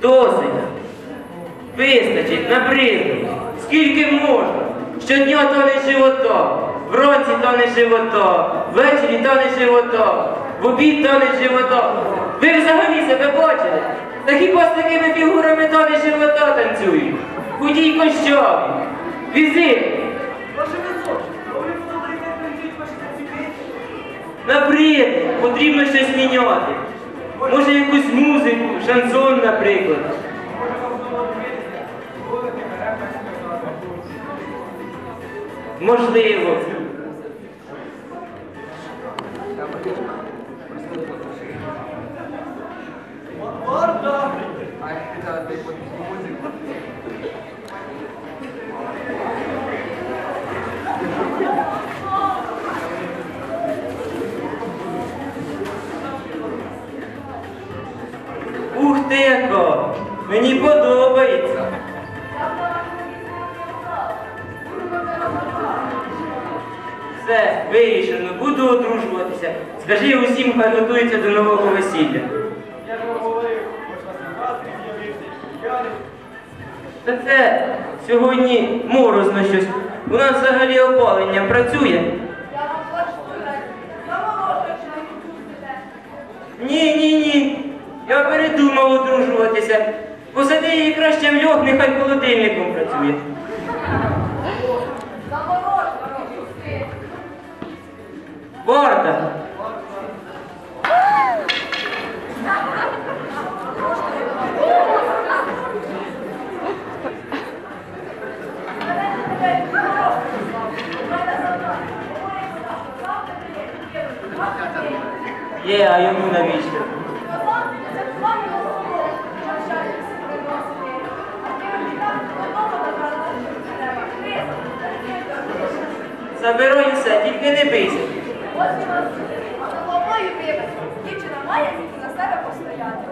Досить. Вистачить, набридло. Скільки можна? Щодня тоне живота, вранці тоне живота, ввечері тоне живота, в обід тоне живота. Ви взагалі себе бачили? Та хіба з такими фігурами тоне живота танцюють? Худі й кощаві. Візит, не набрид, потрібно щось міняти. Може якусь музику, шансон, наприклад. Можливо. Варда! Ух ти яка! Мені подобається. Все, вирішено, буду одружуватися. Скажи усім, хай готуються до нового весілля. Я ж вам говорив. Та це сьогодні морозно щось. У нас взагалі опалення працює. Я вам влаштую, заморожуючи на пустите. Ні, ні, ні. Я передумав одружуватися. Посади її краще в льох, нехай холодильником працює. Варта! Є, а йому навіщо? Набираюся, тільки не бийся. Ось і вас, а головою вибачте, дівчина має тільки на себе постояти.